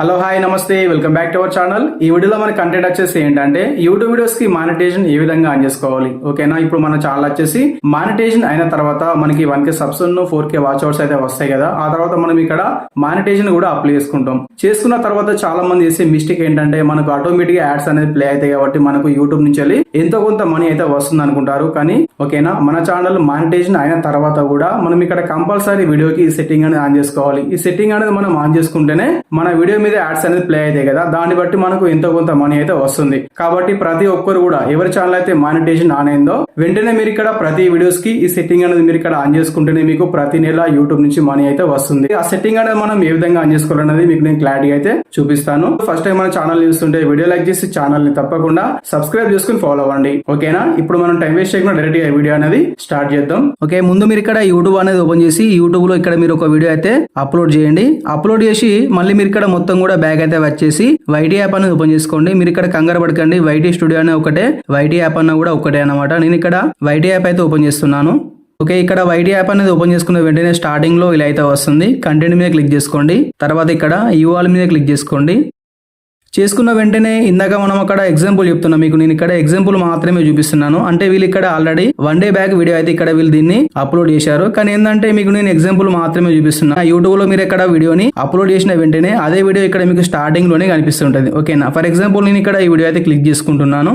Hello hi నమస్తే welcome back to our channel. ఈ వీడియోలో మన కంటెంట్ వచ్చేసి ఏంటంటే యూట్యూబ్ వీడియోస్కి మానిటేషన్ ఏ విధంగా ఆన్ చేసుకోవాలి. ఓకేనా? ఇప్పుడు మన ఛానల్ వచ్చేసి మానిటేషన్ అయిన తర్వాత మనకి one K subs four K watch hours అయితే వస్తాయి కదా. ఆ తర్వాత మనం ఇక్కడ మానిటేషన్ కూడా అప్లై చేసుకుంటాం. చేసుకున్న తర్వాత చాలా మంది చేసే మిస్టేక్ ఏంటంటే మనకు ఆటోమేటిక్ యాడ్స్ అనేది ప్లే అవుతాయి కాబట్టి మనకు యూట్యూబ్ నుంచి వెళ్ళి ఎంతో కొంత మనీ అయితే వస్తుంది అనుకుంటారు. కానీ ఓకేనా? మన ఛానల్ మానిటేషన్ అయిన తర్వాత కూడా మనం ఇక్కడ కంపల్సరీ వీడియోకి ఈ సెట్టింగ్ అనేది ఆన్ చేసుకోవాలి. ఈ సెట్టింగ్ అనేది మనం ఆన్ చేసుకుంటేనే మన వీడియో మీద యాడ్స్ అనేది ప్లే అవుతాయి కదా దాన్ని బట్టి మనకు ఎంతో కొంత మనీ అయితే వస్తుంది. కాబట్టి ప్రతి ఒక్కరు కూడా ఎవరి ఛానల్ అయితే మానిటేషన్ ఆన్ అయిందో వెంటనే మీరు ఇక్కడ ప్రతి వీడియోస్కి ఈ సెట్టింగ్ అనేది మీరు ఇక్కడ ఆన్ చేసుకుంటేనే మీకు ప్రతి నెల యూట్యూబ్ నుంచి మనీ అయితే వస్తుంది. ఆ సెట్టింగ్ అనేది మనం ఏ విధంగా ఆన్ చేసుకోవాలనేది మీకు నేను క్లారిటీ అయితే చూపిస్తాను. ఫస్ట్ టైం మన ఛానల్ చూస్తుంటే వీడియో లైక్ చేసి ఛానల్ని తప్పకుండా సబ్స్క్రైబ్ చేసుకుని ఫాలో అవ్వండి. ఓకేనా ఇప్పుడు మనం టైం వేస్ట్ చేయకుండా డైరెక్ట్గా వీడియో అనేది స్టార్ట్ చేద్దాం. ఓకే ముందు మీరు ఇక్కడ యూట్యూబ్ అనేది ఓపెన్ చేసి యూట్యూబ్లో ఇక్కడ మీరు ఒక వీడియో అయితే అప్లోడ్ చేయండి. అప్లోడ్ చేసి మళ్ళీ మీరు ఇక్కడ మొత్తం కూడా బ్యాగ్ అయితే వచ్చేసి వైటీ యాప్ అనేది ఓపెన్ చేసుకోండి. మీరు ఇక్కడ కంగారు పడకండి. వైటీ స్టూడియో అనే ఒకటే. వైటీ యాప్ అన్న కూడా ఒకటే అనమాట నేను ఇక్కడ వైటీ యాప్ అయితే ఓపెన్ చేస్తున్నాను. ఓకే ఇక్కడ వైటీ యాప్ అనేది ఓపెన్ చేసుకున్న వెంటనే స్టార్టింగ్లో ఇలా అయితే వస్తుంది. కంటెంట్ మీద క్లిక్ చేసుకోండి. తర్వాత ఇక్కడ యూఆల్ మీద క్లిక్ చేసుకోండి. చేసుకున్న వెంటనే ఇందాక మనం అక్కడ ఎగ్జాంపుల్ చెప్తున్నా. మీకు నేను ఇక్కడ ఎగ్జాంపుల్ మాత్రమే చూపిస్తున్నాను. అంటే వీళ్ళు ఇక్కడ already one day back video అయితే ఇక్కడ వీళ్ళు దీన్ని అప్లోడ్ చేశారు. కానీ ఏంటంటే మీకు నేను ఎగ్జాంపుల్ మాత్రమే చూపిస్తున్నా. యూట్యూబ్లో మీరు ఇక్కడ వీడియోని అప్లోడ్ చేసిన వెంటనే అదే వీడియో ఇక్కడ మీకు స్టార్టింగ్లోనే కనిపిస్తుంటది. ఓకేనా ఫర్ ఎగ్జాంపుల్ నేను ఇక్కడ ఈ వీడియో అయితే క్లిక్ చేసుకుంటున్నాను.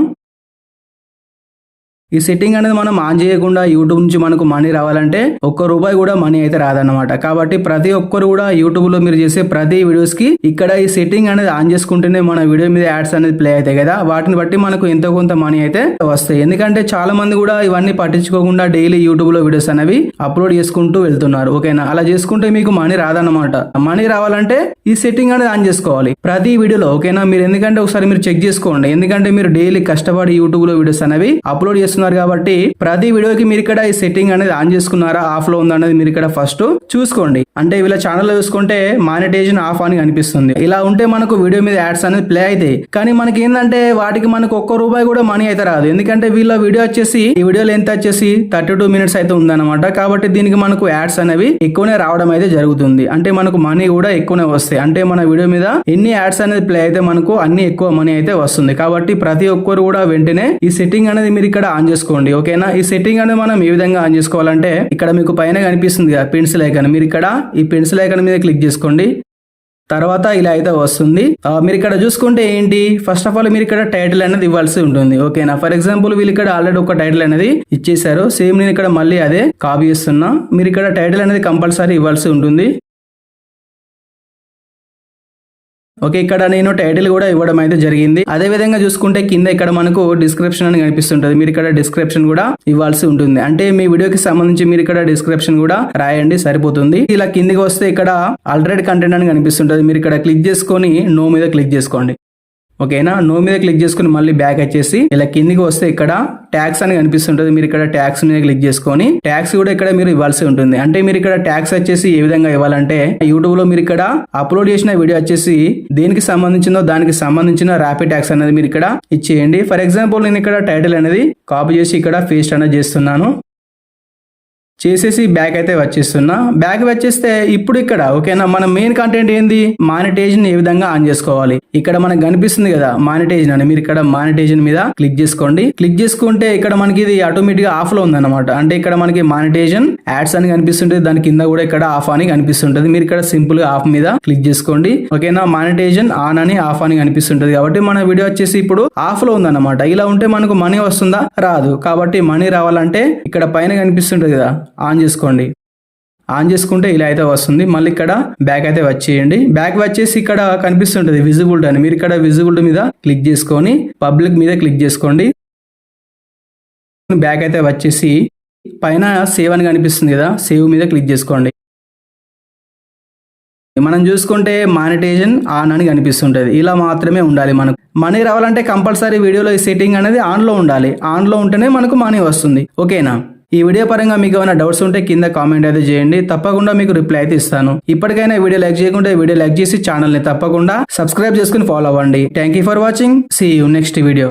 ఈ సెట్టింగ్ అనేది మనం ఆన్ చేయకుండా యూట్యూబ్ నుంచి మనకు మనీ రావాలంటే ఒక్క రూపాయి కూడా మనీ అయితే రాదన్నమాట. కాబట్టి ప్రతి ఒక్కరు కూడా యూట్యూబ్లో మీరు చేసే ప్రతి వీడియోస్కి ఇక్కడ ఈ సెట్టింగ్ అనేది ఆన్ చేసుకుంటేనే మన వీడియో మీద యాడ్స్ అనేది ప్లే అవుతాయి కదా. వాటిని బట్టి మనకు ఎంతో కొంత మనీ అయితే వస్తాయి. ఎందుకంటే చాలా మంది కూడా ఇవన్నీ పట్టించుకోకుండా డైలీ యూట్యూబ్లో వీడియోస్ అనేవి అప్లోడ్ చేసుకుంటూ వెళ్తున్నారు. ఓకేనా? అలా చేసుకుంటే మీకు మనీ రాదన్నమాట. మనీ రావాలంటే ఈ సెట్టింగ్ అనేది ఆన్ చేసుకోవాలి. ప్రతి వీడియోలో ఓకేనా? మీరు ఎందుకంటే ఒకసారి మీరు చెక్ చేసుకోండి. ఎందుకంటే మీరు డైలీ కష్టపడి యూట్యూబ్లో వీడియోస్ అనేవి అప్లోడ్ చేస్తున్నారు కాబట్టి ప్రతి వీడియోకి మీరు ఇక్కడ ఈ సెట్టింగ్ అనేది ఆన్ చేసుకున్నారా ఆఫ్లో ఉందా అనేది మీరు ఇక్కడ ఫస్ట్ చూసుకోండి. అంటే వీళ్ళ ఛానల్లో చూసుకుంటే మానిటైజేషన్ ఆఫ్ అని కనిపిస్తుంది. ఇలా ఉంటే మనకు వీడియో మీద యాడ్స్ అనేది ప్లే అవుతాయి కానీ మనకి ఏంటంటే వాటికి మనకు ఒక్క రూపాయి కూడా మనీ అయితే రాదు. ఎందుకంటే వీళ్ళ వీడియో వచ్చేసి ఈ వీడియో లెంత్ వచ్చేసి థర్టీ టూ మినిట్స్ అయితే ఉందన్నమాట. కాబట్టి దీనికి మనకు యాడ్స్ అనేవి ఎక్కువనే రావడం అయితే జరుగుతుంది. అంటే మనకు మనీ కూడా ఎక్కువనే వస్తాయి. అంటే మన వీడియో మీద ఎన్ని యాడ్స్ అనేది ప్లే అయితే మనకు అన్ని ఎక్కువ మనీ అయితే వస్తుంది. కాబట్టి ప్రతి ఒక్కరు కూడా వెంటనే ఈ సెట్టింగ్ అనేది మీరు ఇక్కడ ఆన్ చేసుకోండి ఓకేనా? ఈ సెట్టింగ్ అనేది మనం ఏ విధంగా ఆన్ చేసుకోవాలంటే ఇక్కడ మీకు పైన కనిపిస్తుంది కదా పెన్సిల్ ఐకాన్ మీరు ఇక్కడ ఈ పెన్సిల్ ఐకాన్ మీద క్లిక్ చేసుకోండి. తర్వాత ఇలా అయితే వస్తుంది. మీరు ఇక్కడ చూసుకుంటే ఏంటి? ఫస్ట్ ఆఫ్ ఆల్ మీరు ఇక్కడ టైటిల్ అనేది ఇవ్వాల్సి ఉంటుంది ఓకేనా? ఫర్ ఎగ్జాంపుల్ వీళ్ళు ఇక్కడ ఆల్రెడీ ఒక టైటిల్ అనేది ఇచ్చేసారు సేమ్ నేను ఇక్కడ మళ్ళీ అదే కాపీ చేస్తున్నా. మీరు ఇక్కడ టైటిల్ అనేది కంపల్సరీ ఇవ్వాల్సి ఉంటుంది. ఓకే ఇక్కడ నేను టైటిల్ కూడా ఇవ్వడం అయితే జరిగింది. అదే విధంగా చూసుకుంటే కింద ఇక్కడ మనకు డిస్క్రిప్షన్ అని కనిపిస్తుంటది. మీరు ఇక్కడ డిస్క్రిప్షన్ కూడా ఇవ్వాల్సి ఉంటుంది. అంటే మీ వీడియోకి సంబంధించి మీరు ఇక్కడ డిస్క్రిప్షన్ కూడా రాయండి సరిపోతుంది. ఇలా కిందికి వస్తే ఇక్కడ ఆల్రెడీ కంటెంట్ అని కనిపిస్తుంటది. మీరు ఇక్కడ క్లిక్ చేసుకొని నో మీద క్లిక్ చేసుకోండి. ఓకేనా? నో మీద క్లిక్ చేసుకుని మళ్ళీ బ్యాక్ వచ్చేసి ఇలా కిందికి వస్తే ఇక్కడ ట్యాక్స్ అని కనిపిస్తుంటుంది. మీరు ఇక్కడ ట్యాక్స్ మీద క్లిక్ చేసుకొని ట్యాక్స్ కూడా ఇక్కడ మీరు ఇవ్వాల్సి ఉంటుంది. అంటే మీరు ఇక్కడ ట్యాక్స్ వచ్చేసి ఏ విధంగా ఇవ్వాలంటే యూట్యూబ్లో మీరు ఇక్కడ అప్లోడ్ చేసిన వీడియో వచ్చేసి దేనికి సంబంధించిందో దానికి సంబంధించిన ర్యాపిడ్ ట్యాక్స్ అనేది మీరు ఇక్కడ ఇచ్చేయండి. ఫర్ ఎగ్జాంపుల్ నేను ఇక్కడ టైటిల్ అనేది కాపీ చేసి ఇక్కడ పేస్ట్ అనేది చేస్తున్నాను. చేసేసి బ్యాక్ అయితే వచ్చేస్తున్నా. బ్యాక్ వచ్చేస్తే ఇప్పుడు ఇక్కడ ఓకేనా? మన మెయిన్ కంటెంట్ ఏంది? మానిటైజేషన్ ఏ విధంగా ఆన్ చేసుకోవాలి. ఇక్కడ మనకు కనిపిస్తుంది కదా మానిటైజేషన్ అని. మీరు ఇక్కడ మానిటైజేషన్ మీద క్లిక్ చేసుకోండి. క్లిక్ చేసుకుంటే ఇక్కడ మనకి ఇది ఆటోమేటిక్గా ఆఫ్లో ఉందన్నమాట. అంటే ఇక్కడ మనకి మానిటైజేషన్ యాడ్స్ అని కనిపిస్తుంటుంది దాని కింద కూడా ఇక్కడ ఆఫ్ అని కనిపిస్తుంటది. మీరు ఇక్కడ సింపుల్గా ఆఫ్ మీద క్లిక్ చేసుకోండి. ఓకేనా? మానిటైజేషన్ ఆన్ అని ఆఫ్ అని కనిపిస్తుంటది. కాబట్టి మన వీడియో వచ్చేసి ఇప్పుడు ఆఫ్లో ఉందన్నమాట. ఇలా ఉంటే మనకు మనీ వస్తుందా? రాదు. కాబట్టి మనీ రావాలంటే ఇక్కడ పైన కనిపిస్తుంటది కదా ఆన్ చేసుకోండి. ఆన్ చేసుకుంటే ఇలా అయితే వస్తుంది. మళ్ళీ ఇక్కడ బ్యాక్ అయితే వచ్చేయండి. బ్యాక్ వచ్చేసి ఇక్కడ కనిపిస్తుంటుంది విజిబుల్డ్ అని. మీరు ఇక్కడ విజిబుల్డ్ మీద క్లిక్ చేసుకొని పబ్లిక్ మీద క్లిక్ చేసుకోండి. బ్యాక్ అయితే వచ్చేసి పైన సేవ్ అని కనిపిస్తుంది కదా. సేవ్ మీద క్లిక్ చేసుకోండి. మనం చూసుకుంటే మానిటైజేషన్ ఆన్ అని కనిపిస్తుంటుంది. ఇలా మాత్రమే ఉండాలి మనకు. మనీ రావాలంటే కంపల్సరీ వీడియోలో ఈ సెట్టింగ్ అనేది ఆన్లో ఉండాలి. ఆన్లో ఉంటేనే మనకు మనీ వస్తుంది. ఓకేనా? ఈ వీడియో పరంగా మీకు ఏమైనా డౌట్స్ ఉంటే కింద కామెంట్ అయితే చేయండి. తప్పకుండా మీకు రిప్లై అయితే ఇస్తాను. ఇప్పటికైనా వీడియో లైక్ చేయకుండా వీడియో లైక్ చేసి ఛానల్ని తప్పకుండా సబ్స్క్రైబ్ చేసుకుని ఫాలో అవ్వండి. Thank you for watching see you next video